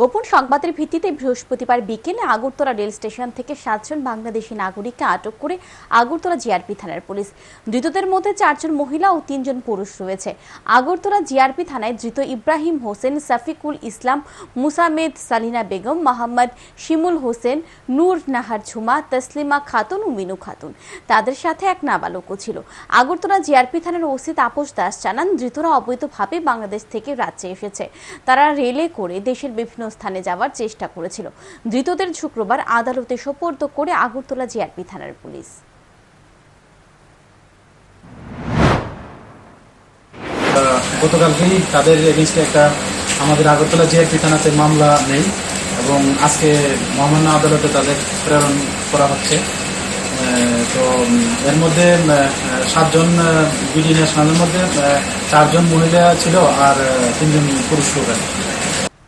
গোপন সংবাদের ভিত্তিতে বৃহস্পতিবার বিকেলে আগরতলা রেল স্টেশন থেকে সাতজন বাংলাদেশি নাগরিককে আটক করে আগরতলা জিআরপি থানার পুলিশ। ধৃতদের মধ্যে চারজন মহিলা ও তিনজন পুরুষ রয়েছে। আগরতলা জিআরপি থানায় ধৃত ইব্রাহিম হোসেন, সাফিকুল ইসলাম, মুসামেদ সালিনা বেগম, মোহাম্মদ শিমুল হোসেন, নূর নাহার ঝুমা, তসলিমা খাতুন ও মিনু খাতুন। তাদের সাথে এক নাবালকও ছিল। আগরতলা জিআরপি থানার ওসি তাপস দাস জানান, ধৃতরা অবৈধভাবে বাংলাদেশ থেকে রাজ্যে এসেছে। তারা রেলে করে দেশের বিভিন্ন স্থানে যাওয়ার চেষ্টা করেছিল। ধৃতদের শুক্রবার আদালতে সোপর্দ করে আগরতলা জিআরপি থানার পুলিশ। গতকালকেই তাদের এগেনস্টে একটা আমাদের আগরতলা জিআরপি থানাতে মামলা নেই এবং আজকে মহামান্য আদালতে তাদের প্রেরণ করা হচ্ছে। তো এর মধ্যে সাতজন বিডি ন্যাশনালের মধ্যে চারজন মহিলা ছিল আর তিনজন পুরুষ লোক।